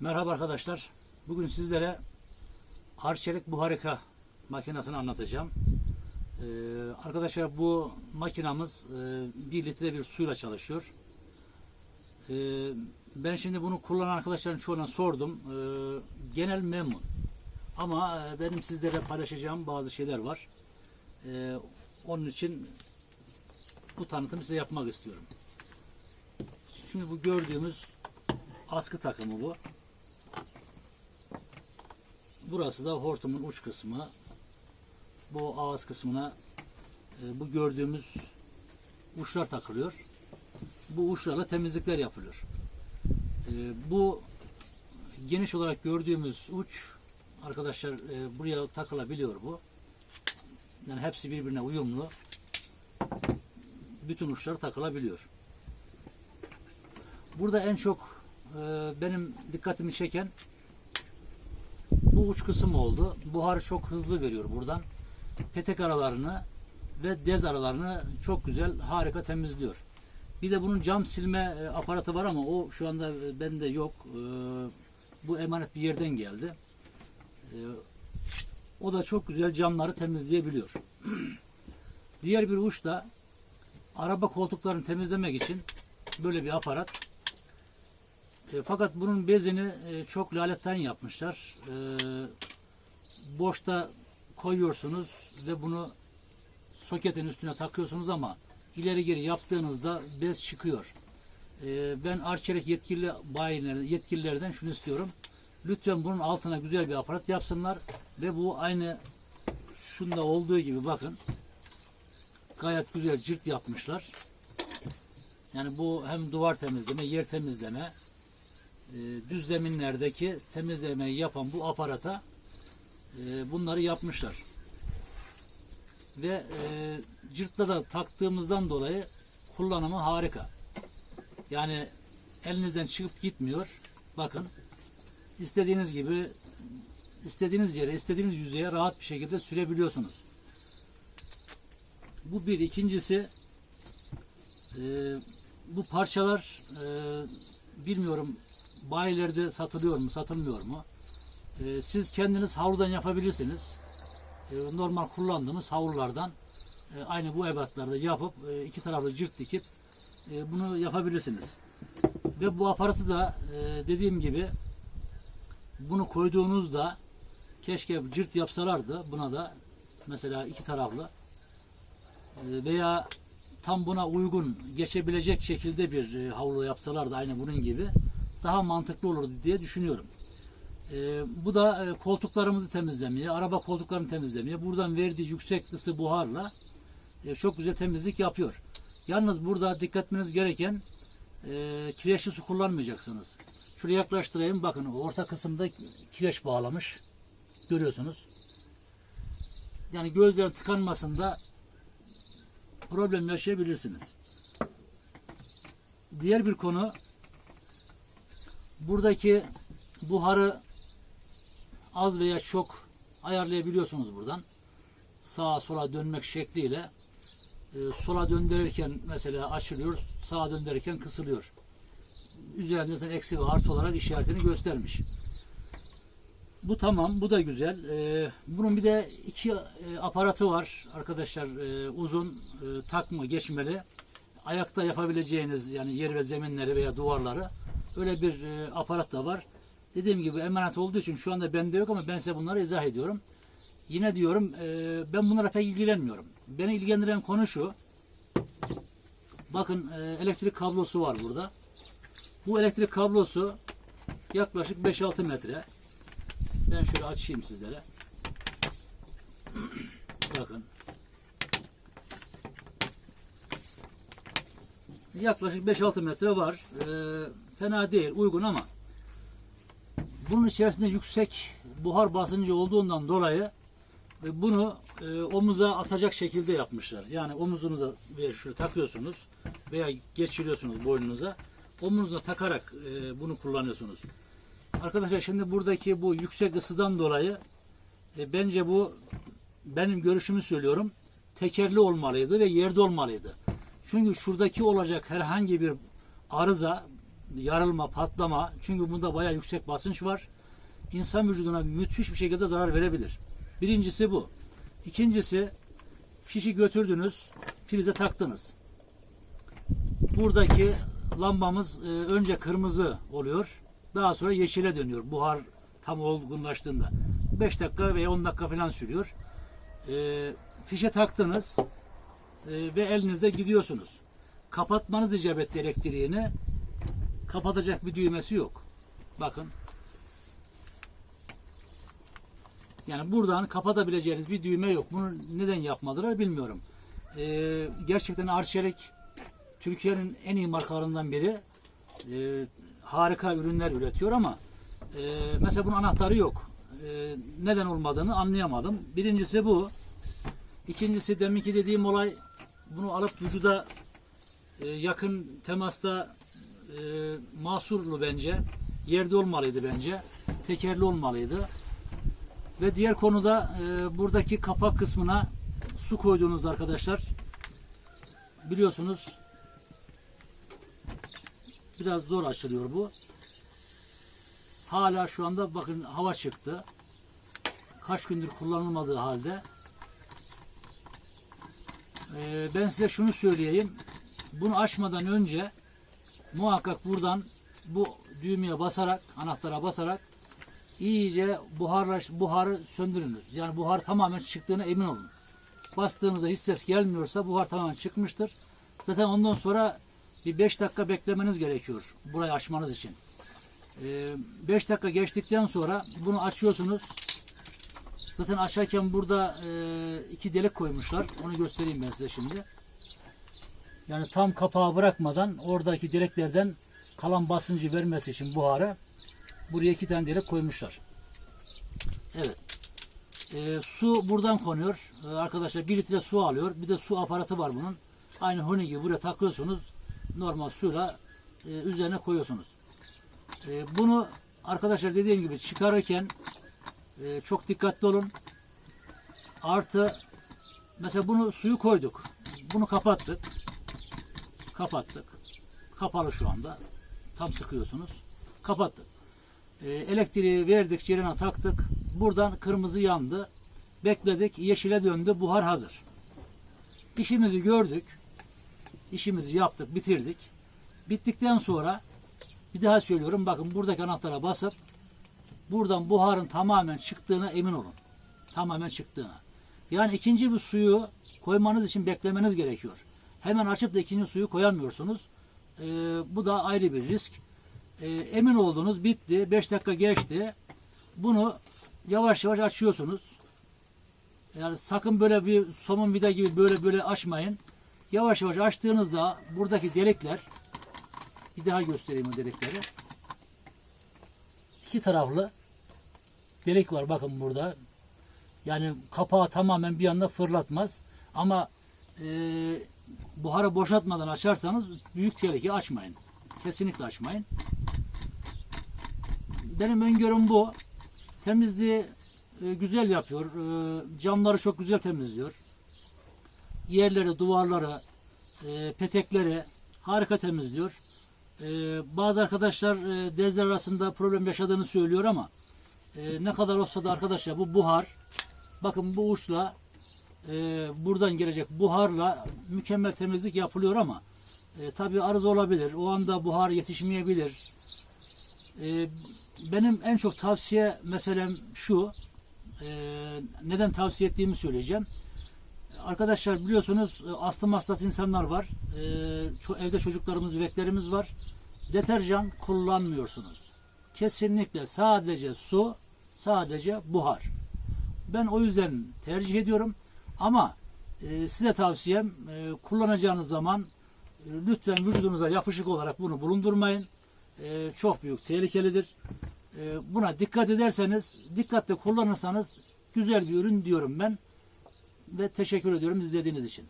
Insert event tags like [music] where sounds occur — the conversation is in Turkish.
Merhaba arkadaşlar. Bugün sizlere Arçelik Buharika makinesini anlatacağım. Ee, arkadaşlar bu makinamız e, 1 litre bir suyla çalışıyor. Ee, ben şimdi bunu kullanan arkadaşların çoğuna sordum. Ee, genel memnun. Ama e, benim sizlere paylaşacağım bazı şeyler var. Ee, onun için bu tanıtımı size yapmak istiyorum. Şimdi bu gördüğümüz askı takımı bu. Burası da hortumun uç kısmı. Bu ağız kısmına e, bu gördüğümüz uçlar takılıyor. Bu uçlarla temizlikler yapılıyor. E, bu geniş olarak gördüğümüz uç arkadaşlar e, buraya takılabiliyor bu. Yani hepsi birbirine uyumlu. Bütün uçlar takılabiliyor. Burada en çok e, benim dikkatimi çeken bu uç kısım oldu. Buharı çok hızlı veriyor buradan. Petek aralarını ve dez aralarını çok güzel, harika temizliyor. Bir de bunun cam silme e, aparatı var ama o şu anda e, bende yok. E, bu emanet bir yerden geldi. O da çok güzel camları temizleyebiliyor. [clears throat] Diğer bir uç da araba koltuklarını temizlemek için böyle bir aparat. E, fakat bunun bezini e, çok laletten yapmışlar. E, boşta koyuyorsunuz ve bunu soketin üstüne takıyorsunuz ama ileri geri yaptığınızda bez çıkıyor. E, ben Arçelik yetkili bayilerden, yetkililerden şunu istiyorum. Lütfen bunun altına güzel bir aparat yapsınlar ve bu aynı şunda olduğu gibi bakın gayet güzel cilt yapmışlar. Yani bu hem duvar temizleme, yer temizleme, e, düz zeminlerdeki temizlemeyi yapan bu aparata e, bunları yapmışlar. Ve e, cırtla da taktığımızdan dolayı kullanımı harika. Yani elinizden çıkıp gitmiyor. Bakın istediğiniz gibi istediğiniz yere, istediğiniz yüzeye rahat bir şekilde sürebiliyorsunuz. Bu bir. ikincisi e, bu parçalar e, bilmiyorum bayilerde satılıyor mu, satılmıyor mu? E, siz kendiniz havludan yapabilirsiniz. E, normal kullandığımız havlulardan e, aynı bu ebatlarda yapıp e, iki taraflı cırt dikip e, bunu yapabilirsiniz. Ve bu aparatı da e, dediğim gibi bunu koyduğunuzda keşke cırt yapsalardı buna da mesela iki taraflı e, veya tam buna uygun geçebilecek şekilde bir e, havlu yapsalar da aynı bunun gibi daha mantıklı olurdu diye düşünüyorum. E, bu da e, koltuklarımızı temizlemeye, araba koltuklarını temizlemeye, buradan verdiği yüksek ısı buharla e, çok güzel temizlik yapıyor. Yalnız burada dikkat etmeniz gereken e, kireçli su kullanmayacaksınız. Şuraya yaklaştırayım bakın orta kısımda kireç bağlamış. Görüyorsunuz. Yani gözlerin tıkanmasında problem yaşayabilirsiniz. Diğer bir konu buradaki buharı az veya çok ayarlayabiliyorsunuz buradan. Sağa sola dönmek şekliyle e, sola döndürürken mesela açılıyor, sağa döndürürken kısılıyor. Üzerinde zaten eksi ve artı olarak işaretini göstermiş. Bu tamam, bu da güzel. Ee, bunun bir de iki e, aparatı var arkadaşlar. Ee, uzun e, takma geçmeli. Ayakta yapabileceğiniz yani yer ve zeminleri veya duvarları öyle bir e, aparat da var. Dediğim gibi emanet olduğu için şu anda bende yok ama ben size bunları izah ediyorum. Yine diyorum e, ben bunlara pek ilgilenmiyorum. Beni ilgilendiren konu şu. Bakın e, elektrik kablosu var burada. Bu elektrik kablosu yaklaşık 5-6 metre. Ben şöyle açayım sizlere. [clears throat] Bakın. Yaklaşık 5-6 metre var. Ee, fena değil, uygun ama bunun içerisinde yüksek buhar basıncı olduğundan dolayı e, bunu e, omuza atacak şekilde yapmışlar. Yani omuzunuza veya şöyle takıyorsunuz veya geçiriyorsunuz boynunuza. Omuzunuza takarak e, bunu kullanıyorsunuz. Arkadaşlar şimdi buradaki bu yüksek ısıdan dolayı e, bence bu benim görüşümü söylüyorum tekerli olmalıydı ve yerde olmalıydı. Çünkü şuradaki olacak herhangi bir arıza yarılma, patlama. Çünkü bunda bayağı yüksek basınç var. İnsan vücuduna müthiş bir şekilde zarar verebilir. Birincisi bu. İkincisi fişi götürdünüz, prize taktınız. Buradaki lambamız e, önce kırmızı oluyor. Daha sonra yeşile dönüyor buhar tam olgunlaştığında. 5 dakika veya 10 dakika falan sürüyor. E, fişe taktınız e, ve elinizde gidiyorsunuz. Kapatmanız icap etti elektriğini. Kapatacak bir düğmesi yok. Bakın. Yani buradan kapatabileceğiniz bir düğme yok. Bunu neden yapmadılar bilmiyorum. Ee, gerçekten Arçelik Türkiye'nin en iyi markalarından biri. Ee, harika ürünler üretiyor ama e, mesela bunun anahtarı yok. Ee, neden olmadığını anlayamadım. Birincisi bu. İkincisi deminki dediğim olay bunu alıp vücuda e, yakın temasta e, mahsurlu bence. Yerde olmalıydı bence. Tekerli olmalıydı. Ve diğer konuda e, buradaki kapak kısmına su koyduğunuzda arkadaşlar biliyorsunuz biraz zor açılıyor bu. Hala şu anda bakın hava çıktı. Kaç gündür kullanılmadığı halde. E, ben size şunu söyleyeyim. Bunu açmadan önce muhakkak buradan bu düğmeye basarak, anahtara basarak iyice buharlaş, buharı söndürünüz. Yani buhar tamamen çıktığına emin olun. Bastığınızda hiç ses gelmiyorsa buhar tamamen çıkmıştır. Zaten ondan sonra bir 5 dakika beklemeniz gerekiyor burayı açmanız için. 5 dakika geçtikten sonra bunu açıyorsunuz. Zaten açarken burada e, iki delik koymuşlar. Onu göstereyim ben size şimdi. Yani tam kapağı bırakmadan oradaki deliklerden kalan basıncı vermesi için buharı buraya iki tane delik koymuşlar. Evet. E, su buradan konuyor. E, arkadaşlar bir litre su alıyor. Bir de su aparatı var bunun. Aynı huni gibi buraya takıyorsunuz. Normal suyla e, üzerine koyuyorsunuz. E, bunu arkadaşlar dediğim gibi çıkarırken e, çok dikkatli olun. Artı mesela bunu suyu koyduk. Bunu kapattık. Kapattık. Kapalı şu anda. Tam sıkıyorsunuz. Kapattık. E, elektriği verdik, cirena taktık. Buradan kırmızı yandı. Bekledik, yeşile döndü. Buhar hazır. İşimizi gördük. İşimizi yaptık, bitirdik. Bittikten sonra bir daha söylüyorum. Bakın buradaki anahtara basıp buradan buharın tamamen çıktığına emin olun. Tamamen çıktığına. Yani ikinci bir suyu koymanız için beklemeniz gerekiyor. Hemen açıp da ikinci suyu koyamıyorsunuz. Ee, bu da ayrı bir risk. Ee, emin oldunuz bitti. 5 dakika geçti. Bunu yavaş yavaş açıyorsunuz. Yani sakın böyle bir somun vida gibi böyle böyle açmayın. Yavaş yavaş açtığınızda buradaki delikler bir daha göstereyim o delikleri. İki taraflı delik var bakın burada. Yani kapağı tamamen bir anda fırlatmaz. Ama e, buharı boşaltmadan açarsanız büyük tehlike açmayın. Kesinlikle açmayın. Benim öngörüm bu. Temizliği e, güzel yapıyor. E, camları çok güzel temizliyor. Yerleri, duvarları, e, petekleri harika temizliyor. E, bazı arkadaşlar e, dezler arasında problem yaşadığını söylüyor ama e, ne kadar olsa da arkadaşlar bu buhar bakın bu uçla e, buradan gelecek buharla mükemmel temizlik yapılıyor ama e, tabi arıza olabilir. O anda buhar yetişmeyebilir. E, benim en çok tavsiye meselem şu. E, neden tavsiye ettiğimi söyleyeceğim. Arkadaşlar biliyorsunuz e, astım hastası insanlar var. E, evde çocuklarımız, bebeklerimiz var. Deterjan kullanmıyorsunuz. Kesinlikle sadece su, sadece buhar. Ben o yüzden tercih ediyorum. Ama e, size tavsiyem kullanacağınız zaman lütfen vücudunuza yapışık olarak bunu bulundurmayın. Çok büyük tehlikelidir. Buna dikkat ederseniz, dikkatle kullanırsanız güzel bir ürün diyorum ben ve teşekkür ediyorum izlediğiniz için.